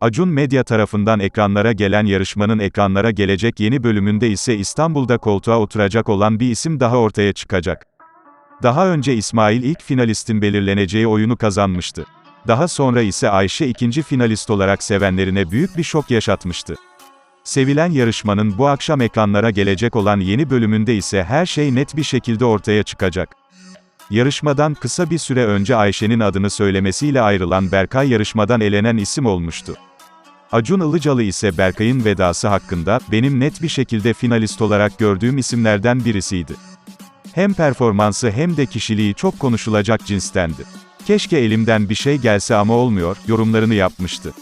Acun Medya tarafından ekranlara gelen yarışmanın ekranlara gelecek yeni bölümünde ise İstanbul'da koltuğa oturacak olan bir isim daha ortaya çıkacak. Daha önce İsmail ilk finalistin belirleneceği oyunu kazanmıştı. Daha sonra ise Ayşe ikinci finalist olarak sevenlerine büyük bir şok yaşatmıştı. Sevilen yarışmanın bu akşam ekranlara gelecek olan yeni bölümünde ise her şey net bir şekilde ortaya çıkacak. Yarışmadan kısa bir süre önce Ayşe'nin adını söylemesiyle ayrılan Berkay yarışmadan elenen isim olmuştu. Acun Ilıcalı ise Berkay'ın vedası hakkında, benim net bir şekilde finalist olarak gördüğüm isimlerden birisiydi. Hem performansı hem de kişiliği çok konuşulacak cinstendi. Keşke elimden bir şey gelse ama olmuyor, yorumlarını yapmıştı.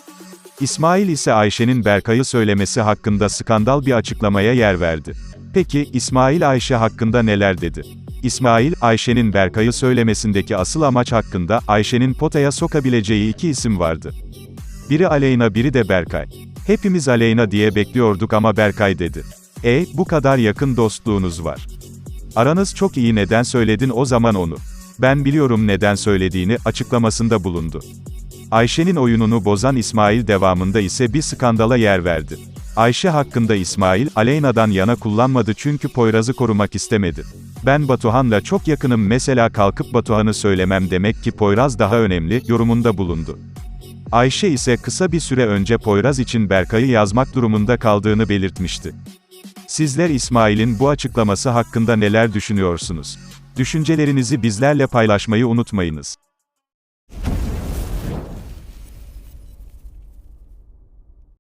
İsmail ise Ayşe'nin Berkay'ı söylemesi hakkında skandal bir açıklamaya yer verdi. Peki, İsmail Ayşe hakkında neler dedi? İsmail, Ayşe'nin Berkay'ı söylemesindeki asıl amaç hakkında, Ayşe'nin potaya sokabileceği iki isim vardı. Biri Aleyna biri de Berkay. Hepimiz Aleyna diye bekliyorduk ama Berkay dedi. E, bu kadar yakın dostluğunuz var. Aranız çok iyi neden söyledin o zaman onu? Ben biliyorum neden söylediğini, açıklamasında bulundu. Ayşe'nin oyununu bozan İsmail devamında ise bir skandala yer verdi. Ayşe hakkında İsmail, Aleyna'dan yana kullanmadı çünkü Poyraz'ı korumak istemedi. Ben Batuhan'la çok yakınım mesela kalkıp Batuhan'ı söylemem demek ki Poyraz daha önemli, yorumunda bulundu. Ayşe ise kısa bir süre önce Poyraz için Berkay'ı yazmak durumunda kaldığını belirtmişti. Sizler İsmail'in bu açıklaması hakkında neler düşünüyorsunuz? Düşüncelerinizi bizlerle paylaşmayı unutmayınız.